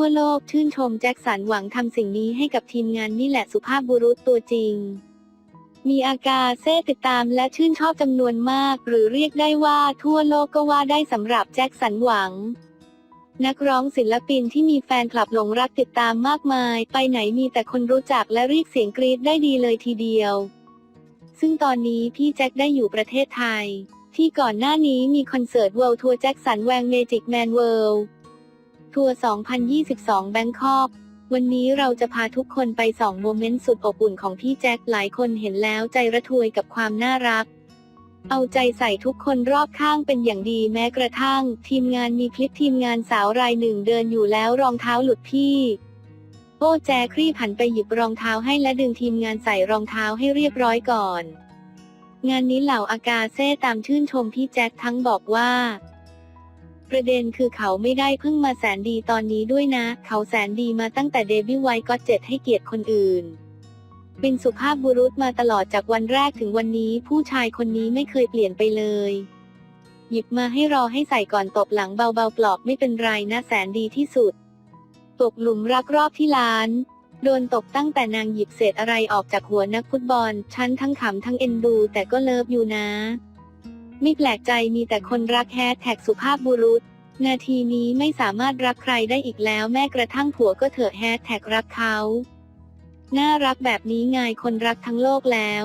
ทั่วโลกชื่นชมแจ็คสันหวังทำสิ่งนี้ให้กับทีมงานนี่แหละสุภาพบุรุษตัวจริง มีอากาเซ่ติดตามและชื่นชอบจำนวนมาก หรือเรียกได้ว่าทั่วโลกก็ว่าได้สำหรับแจ็คสันหวัง นักร้องศิลปินที่มีแฟนคลับหลงรักติดตามมากมาย ไปไหนมีแต่คนรู้จักและเรียกเสียงกรี๊ดได้ดีเลยทีเดียว ซึ่งตอนนี้พี่แจ็คได้อยู่ประเทศไทยที่ก่อนหน้านี้มีคอนเสิร์ตเวิลด์ทัวร์แจ็คสันแวงเมจิกแมนเวิลด์ ทัวร์ 2022 แบงคอก วันนี้เราจะพาทุกคนไปส่องโมเมนต์สุดอบอุ่นของพี่แจ็คหลายคนเห็นแล้วใจระทวยกับความน่ารัก เอาใจใส่ทุกคนรอบข้างเป็นอย่างดีแม้กระทั่ง ทีมงานมีคลิปทีมงานสาวรายหนึ่งเดินอยู่แล้วรองเท้าหลุดพี่โอ้แจครี่ผันไปหยิบรองเท้าให้และดึงทีมงานใส่รองเท้าให้เรียบร้อยก่อน งานนี้เหล่าอากาเซ่ตามชื่นชมพี่แจ็คทั้งบอกว่า ประเด็นคือเขาไม่ได้เพิ่งมาแสนดีตอนนี้ด้วยนะ เขาแสนดีมาตั้งแต่เดบิวต์ไวก็เจ็ดให้เกียรติคนอื่น เป็นสุภาพบุรุษมาตลอดจากวันแรกถึงวันนี้ ผู้ชายคนนี้ไม่เคยเปลี่ยนไปเลย หยิบมาให้รอให้ใส่ก่อนตบหลังเบาๆปลอบไม่เป็นไรนะแสนดีที่สุด ตกหลุมรักรอบที่ร้านโดนตกตั้งแต่นางหยิบเศษอะไรออกจากหัวนักฟุตบอล ฉันทั้งขำทั้งเอ็นดูแต่ก็เลิฟอยู่นะ ไม่แปลกใจมีแต่คนรักแฮชแท็กสุภาพบุรุษ นาทีนี้ไม่สามารถรักใครได้อีกแล้วแม้กระทั่งผัวก็เถอะแฮชแท็กรักเขา น่ารักแบบนี้ไงคนรักทั้งโลกแล้ว